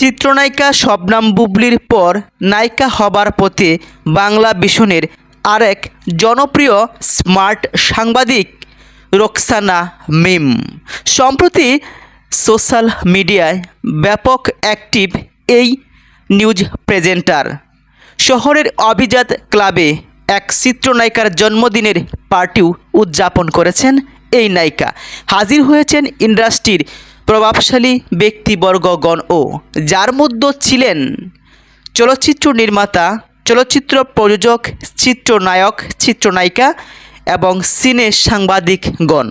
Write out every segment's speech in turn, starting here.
চিত্রনায়িকা শবনাম বুবলির পর নায়িকা হবার পথে বাংলা ভীষণের আরেক জনপ্রিয় স্মার্ট সাংবাদিক রোকসানা মিম। সম্প্রতি সোশ্যাল মিডিয়ায় ব্যাপক অ্যাক্টিভ এই নিউজ প্রেজেন্টার। শহরের অভিজাত ক্লাবে এক চিত্রনায়িকার জন্মদিনের পার্টিও উদযাপন করেছেন এই নায়িকা। হাজির হয়েছেন ইন্ডাস্ট্রির প্রভাবশালী ব্যক্তিবর্গগণও যার মধ্যে ছিলেন চলচ্চিত্র নির্মাতা, চলচ্চিত্র প্রযোজক, চিত্রনায়ক, চিত্রনায়িকা এবং সিনে সাংবাদিকগণ।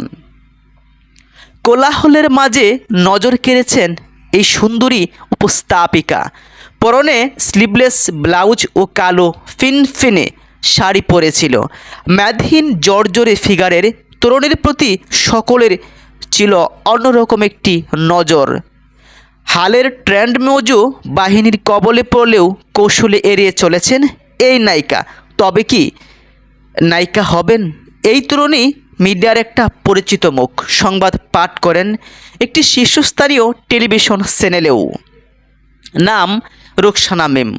কোলাহলের মাঝে নজর কেড়েছেন এই সুন্দরী উপস্থাপিকা। পরনে স্লিভলেস ব্লাউজ ও কালো ফিনফিনে শাড়ি পরেছিল। ম্যাধহীন জর্জরে ফিগারের, তরুণীর প্রতি সকলের ছিল অন্যরকম একটি নজর। হালের ট্রেন্ড মজু বাহিনীর কবলে পড়লেও কৌশলে এড়িয়ে চলেছেন এই নায়িকা। তবে কি নায়িকা হবেন? এই তরুণী মিডিয়ার একটা পরিচিত মুখ। সংবাদ পাঠ করেন একটি শীর্ষস্থানীয় টেলিভিশন চ্যানেলেও। নাম রুকসানা মেম।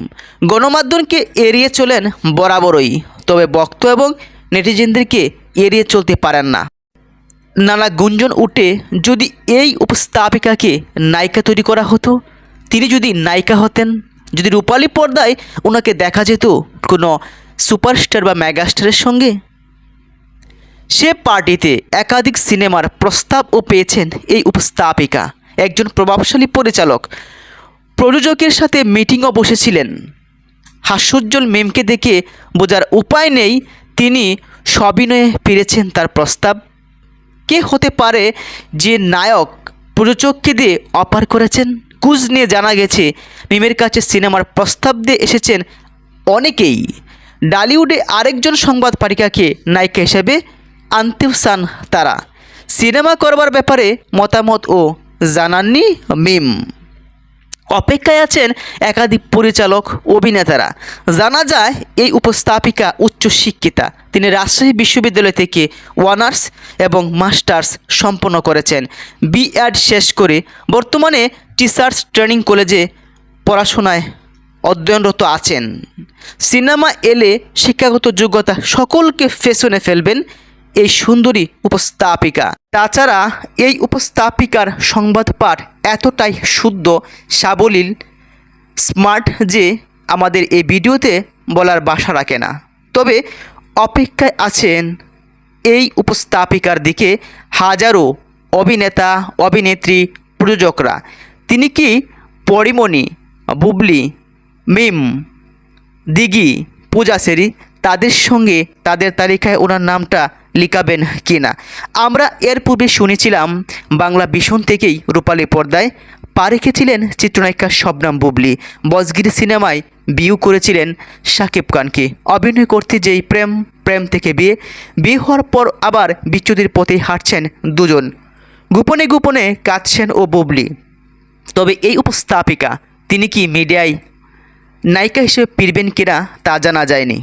গণমাধ্যমকে এড়িয়ে চলেন বরাবরই। তবে বক্ত এবং নেটিজেনদেরকে এড়িয়ে চলতে পারেন না। নানা গুঞ্জন উঠে যদি এই উপস্থাপিকাকে নায়িকা তৈরি করা হতো, তিনি যদি নায়িকা হতেন, যদি রূপালী পর্দায় ওনাকে দেখা যেত কোনো সুপারস্টার বা মেগাস্টারের সঙ্গে? সে পার্টিতে একাধিক সিনেমার প্রস্তাবও পেয়েছেন এই উপস্থাপিকা, একজন প্রভাবশালী পরিচালক। প্রযোজকের সাথে মিটিংও বসেছিলেন। হাস্যোজ্জ্বল মেমকে দেখে বোঝার উপায় নেই, তিনি সবিনয়ে ফিরেছেন তার প্রস্তাব। কে হতে পারে যে নায়ক প্রযোজককে দিয়ে অপার করেছেন? কুজ নিয়ে জানা গেছে, মিমের কাছে সিনেমার প্রস্তাব দিয়ে এসেছেন অনেকেই। ডালিউডে আরেকজন সংবাদ পাঠিকাকে নায়িকা হিসেবে আনতেও চান তারা। সিনেমা করবার ব্যাপারে মতামত ও জানাননি মিম। অপেক্ষায় আছেন একাধিক পরিচালক, অভিনেতারা। জানা যায়, এই উপস্থাপিকা উচ্চশিক্ষিতা তিনি রাজশাহী বিশ্ববিদ্যালয় থেকে অনার্স এবং মাস্টার্স সম্পন্ন করেছেন। বিএড শেষ করে বর্তমানে টিচার্স ট্রেনিং কলেজে পড়াশোনায় অধ্যয়নরত আছেন। সিনেমা এলে শিক্ষাগত যোগ্যতা সকলকে ফেশনে ফেলবেন এই সুন্দরী উপস্থাপিকা। তাছাড়া এই উপস্থাপিকার সংবাদ পাঠ এতটাই শুদ্ধ, সাবলীল, স্মার্ট যে আমাদের এই ভিডিওতে বলার বাসা রাখে না। তবে অপেক্ষায় আছেন এই উপস্থাপিকার দিকে হাজারো অভিনেতা, অভিনেত্রী, প্রযোজকরা। তিনি কি পরিমণি, বুবলি, মিম, দিঘি পূজাসেরি তাদের সঙ্গে তাদের তালিকায় ওনার নামটা লিখাবেন কি না আমরা এর পূর্বে শুনেছিলাম, বাংলা ভীষণ থেকেই রূপালী পর্দায় পা রেখেছিলেন চিত্রনায়িকা শবনাম বুবলি। বজগিরি সিনেমায় বিয়ে করেছিলেন শাকিব খানকে। অভিনয় করতে যেই প্রেম প্রেম থেকে বিয়ে বিয়ে হওয়ার পর আবার বিচ্যুতির পথে হাঁটছেন দুজন। গোপনে গোপনে কাঁদছেন ও বুবলি। তবে এই উপস্থাপিকা, তিনি কি মিডিয়ায় নায়িকা হিসেবে ফিরবেন কিনা তা জানা যায়নি।